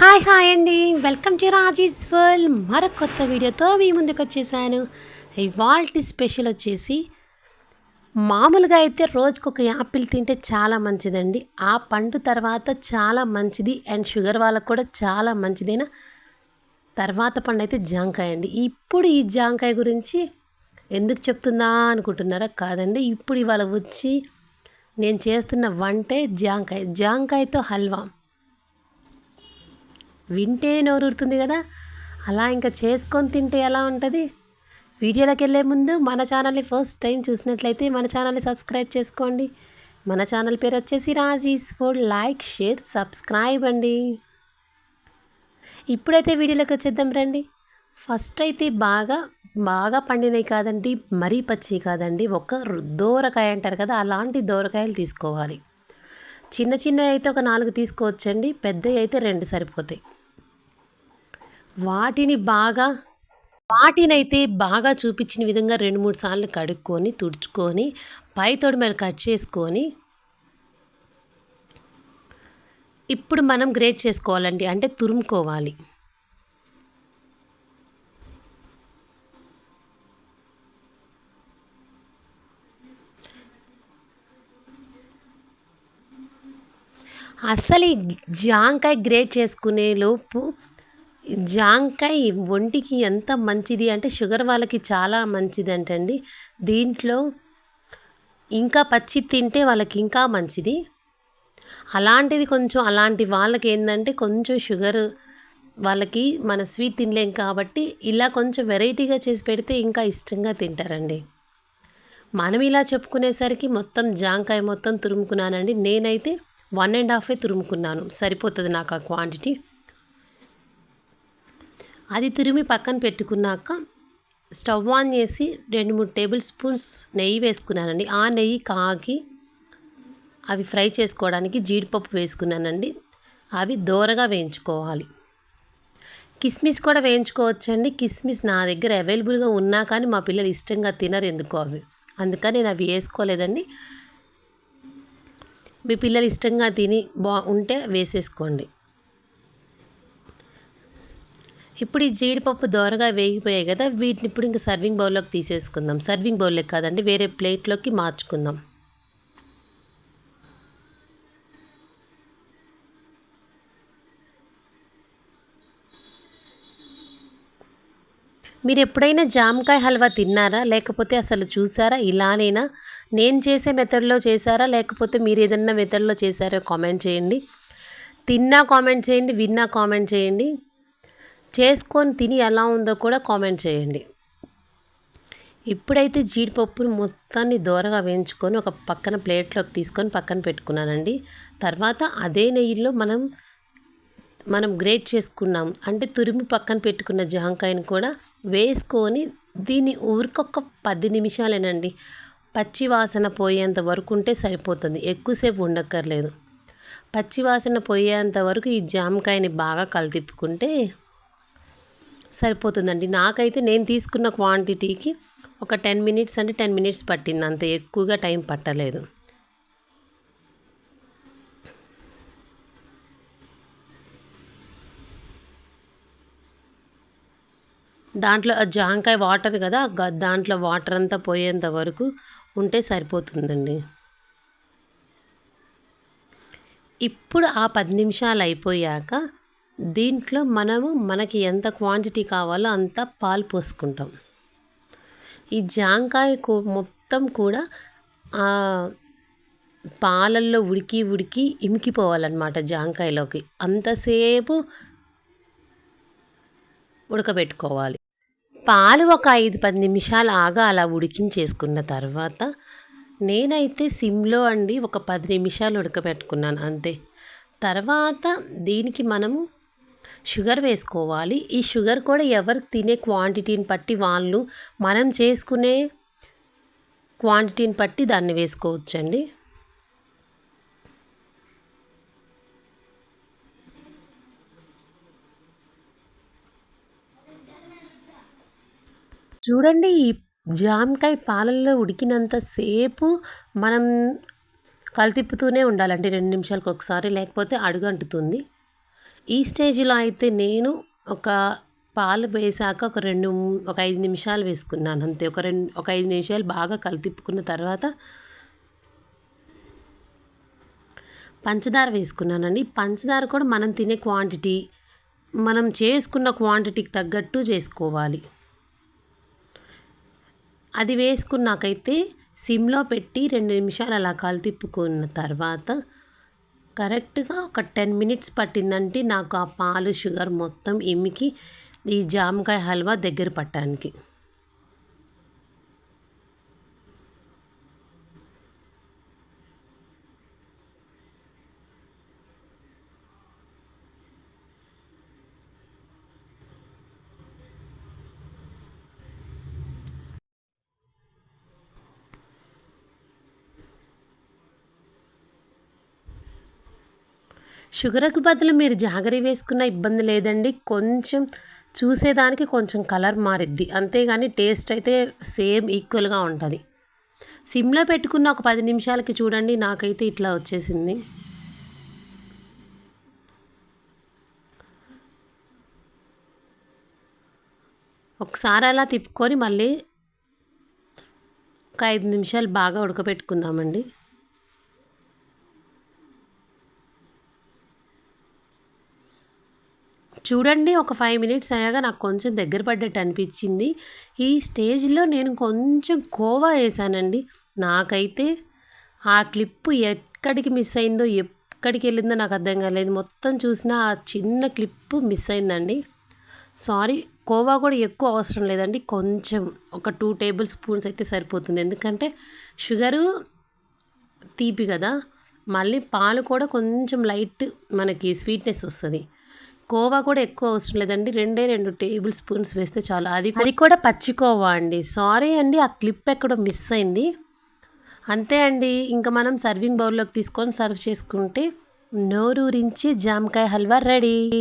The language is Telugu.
హాయ్ హాయ్ అండి. Welcome to Raji's world. మరొక కొత్త వీడియోతో మీ ముందుకు వచ్చేసాను. ఇవాల్టి స్పెషల్ వచ్చేసి మామూలుగా అయితే రోజుకు ఒక యాపిల్ తింటే చాలా మంచిదండి. ఆ పండు తర్వాత చాలా మంచిది. అండ్ షుగర్ వాళ్ళకు కూడా చాలా మంచిదైన తర్వాత పండు అయితే జాంకాయ అండి. ఇప్పుడు ఈ జాంకాయ గురించి ఎందుకు చెప్తుందా అనుకుంటున్నారా? కాదండి. ఇప్పుడు ఇవాళ వచ్చి నేను చేస్తున్న వంటే జాంకాయ. జాంకాయతో హల్వా. వింటే నోరుతుంది కదా. అలా ఇంకా చేసుకొని తింటే ఎలా ఉంటుంది? వీడియోలోకి వెళ్ళే ముందు మన ఛానల్ని ఫస్ట్ టైం చూసినట్లయితే మన ఛానల్ని సబ్స్క్రైబ్ చేసుకోండి. మన ఛానల్ పేరు వచ్చేసి Raji's food. Like share subscribe అండి. ఇప్పుడైతే వీడియోలోకి వచ్చేద్దాం రండి. ఫస్ట్ అయితే బాగా బాగా పండినవి కాదండి మరీ పచ్చి కాదండి. ఒక దోరకాయ అంటారు కదా అలాంటి దోరకాయలు తీసుకోవాలి. చిన్న చిన్నవి అయితే ఒక నాలుగు తీసుకోవచ్చండి పెద్దవి అయితే రెండు సరిపోతాయి. వాటిని బాగా వాటినైతే బాగా చూపించిన విధంగా రెండు మూడు సార్లు కడుక్కొని తుడుచుకొని పై తొడి మీద కట్ చేసుకొని ఇప్పుడు మనం గ్రేట్ చేసుకోవాలండి. అంటే తురుముకోవాలి. అసలు ఈ జాంకాయ గ్రేట్ చేసుకునే లోపు జాంకాయ ఒంటికి ఎంత మంచిది అంటే షుగర్ వాళ్ళకి చాలా మంచిది అంటండి దీంట్లో ఇంకా పచ్చి తింటే వాళ్ళకి ఇంకా మంచిది. అలాంటిది కొంచెం అలాంటి వాళ్ళకి ఏంటంటే కొంచెం షుగర్ వాళ్ళకి మన స్వీట్ తినలేం కాబట్టి ఇలా కొంచెం వెరైటీగా చేసి పెడితే ఇంకా ఇష్టంగా తింటారండి. మనం ఇలా చెప్పుకునేసరికి మొత్తం జాంకాయ మొత్తం తురుముకున్నానండి. నేనైతే వన్ అండ్ హాఫే తురుముకున్నాను. సరిపోతుంది నాకు ఆ క్వాంటిటీ. అది తురిమి పక్కన పెట్టుకున్నాక స్టవ్ ఆన్ చేసి రెండు మూడు టేబుల్ స్పూన్స్ నెయ్యి వేసుకున్నానండి. ఆ నెయ్యి కాగి అవి ఫ్రై చేసుకోవడానికి జీడిపప్పు వేసుకున్నానండి. అవి దోరగా వేయించుకోవాలి. కిస్మిస్ కూడా వేయించుకోవచ్చండి. కిస్మిస్ నా దగ్గర అవైలబుల్గా ఉన్నా కానీ మా పిల్లలు ఇష్టంగా తినరు ఎందుకో అవి. అందుకని నేను అవి వేసుకోలేదండి. మీ పిల్లలు ఇష్టంగా తిని బా ఉంటే వేసేసుకోండి. ఇప్పుడు ఈ జీడిపప్పు దోరగా వేగిపోయాయి కదా వీటిని ఇప్పుడు ఇంకా సర్వింగ్ బౌల్లోకి తీసేసుకుందాం. సర్వింగ్ బౌల్లో కాదండి వేరే ప్లేట్లోకి మార్చుకుందాం. మీరు ఎప్పుడైనా జామకాయ హల్వా తిన్నారా? లేకపోతే అసలు చూసారా? ఇలానైనా? నేను చేసే మెథడ్లో చేశారా లేకపోతే మీరు ఏదన్నా మెథడ్లో చేశారో కామెంట్ చేయండి. తిన్నా కామెంట్ చేయండి విన్నా కామెంట్ చేయండి. చేసుకొని తిని ఎలా ఉందో కూడా కామెంట్ చేయండి. ఇప్పుడైతే జీడిపప్పును మొత్తాన్ని దూరగా వేయించుకొని ఒక పక్కన ప్లేట్లోకి తీసుకొని పక్కన పెట్టుకున్నానండి. తర్వాత అదే నెయ్యిలో మనం మనం గ్రేట్ చేసుకున్నాం. అంటే తురిమి పక్కన పెట్టుకున్న జాంకాయని కూడా వేసుకొని దీన్ని ఊరికొక పది నిమిషాలేనండి. పచ్చి వాసన పోయేంత వరకు ఉంటే సరిపోతుంది. ఎక్కువసేపు ఉండక్కర్లేదు. పచ్చి వాసన పోయేంత వరకు ఈ జామకాయని బాగా కలితిప్పుకుంటే సరిపోతుందండి. నాకైతే నేను తీసుకున్న క్వాంటిటీకి ఒక టెన్ మినిట్స్ అంటే టెన్ మినిట్స్ పట్టింది. అంత ఎక్కువగా టైం పట్టలేదు. దాంట్లో జాంకాయ వాటర్ కదా దాంట్లో వాటర్ అంతా పోయేంత వరకు ఉంటే సరిపోతుందండి. ఇప్పుడు ఆ పది నిమిషాలు అయిపోయాక దీంట్లో మనము మనకి ఎంత క్వాంటిటీ కావాలో అంత పాలు పోసుకుంటాం. ఈ జాంకాయ మొత్తం కూడా పాలల్లో ఉడికి ఉడికి ఇమికిపోవాలన్నమాట జాంకాయలోకి. అంతసేపు ఉడకబెట్టుకోవాలి. పాలు ఒక ఐదు పది నిమిషాలు ఆగా అలా ఉడికించేసుకున్న తర్వాత నేనైతే సిమ్లో అండి ఒక పది నిమిషాలు ఉడకబెట్టుకున్నాను అంతే. తర్వాత దీనికి మనము షుగర్ వేసుకోవాలి. ఈ షుగర్ కూడా ఎవరు తినే క్వాంటిటీని బట్టి వాళ్ళు మనం చేసుకునే క్వాంటిటీని బట్టి దాన్ని వేసుకోవచ్చండి. చూడండి ఈ జామకాయ పాలల్లో ఉడికినంతసేపు మనం కలితిప్పుతూనే ఉండాలంటే రెండు నిమిషాలకు ఒకసారి లేకపోతే అడుగంటుతుంది. ఈ స్టేజ్లో అయితే నేను ఒక పాలు వేసాక ఒక రెండు ఒక ఐదు నిమిషాలు వేసుకున్నాను అంతే. ఒక రెండు ఒక ఐదు నిమిషాలు బాగా కలితిప్పుకున్న తర్వాత పంచదార వేసుకున్నానండి. పంచదార కూడా మనం తినే క్వాంటిటీ మనం చేసుకున్న క్వాంటిటీకి తగ్గట్టు వేసుకోవాలి. అది వేసుకున్నాకైతే సిమ్లో పెట్టి రెండు నిమిషాలు అలా కలితిప్పుకున్న తర్వాత కరెక్ట్గా ఒక టెన్ మినిట్స్ పట్టిందంటే నాకు ఆ పాలు షుగర్ మొత్తం ఇమికి ఈ జామకాయ హల్వా దగ్గర పట్టడానికి. షుగర్కు బదులు మీరు జాగరి వేసుకున్న ఇబ్బంది లేదండి. కొంచెం చూసేదానికి కొంచెం కలర్ మారిద్ది. అంతేగాని టేస్ట్ అయితే సేమ్ ఈక్వల్గా ఉంటుంది. సిమ్లో పెట్టుకున్న ఒక పది నిమిషాలకి చూడండి. నాకైతే ఇట్లా వచ్చేసింది. ఒకసారి అలా తిప్పుకొని మళ్ళీ ఒక ఐదు నిమిషాలు బాగా ఉడకబెట్టుకుందామండి. చూడండి ఒక ఫైవ్ మినిట్స్ అయ్యాక నాకు కొంచెం దగ్గర పడ్డట్టు అనిపించింది. ఈ స్టేజ్లో నేను కొంచెం కోవా వేసానండి. నాకైతే ఆ క్లిప్పు ఎక్కడికి మిస్ అయిందో ఎక్కడికి వెళ్ళిందో నాకు అర్థం కాలేదు. మొత్తం చూసిన ఆ చిన్న క్లిప్పు మిస్ అయిందండి. సారీ కోవా కూడా ఎక్కువ అవసరం లేదండి. కొంచెం ఒక టూ టేబుల్ స్పూన్స్ అయితే సరిపోతుంది. ఎందుకంటే షుగరు తీపి కదా. మళ్ళీ పాలు కూడా కొంచెం లైట్ మనకి స్వీట్నెస్ వస్తుంది. కోవా కూడా ఎక్కువ అవసరం లేదండి. రెండే రెండు టేబుల్ స్పూన్స్ వేస్తే చాలు. అది అది కూడా పచ్చి కోవా అండి. సారీ అండి ఆ క్లిప్ ఎక్కడో మిస్ అయింది. అంతే అండి. ఇంకా మనం సర్వింగ్ బౌల్లోకి తీసుకొని సర్వ్ చేసుకుంటే నోరూరించి జామకాయ హల్వా రెడీ.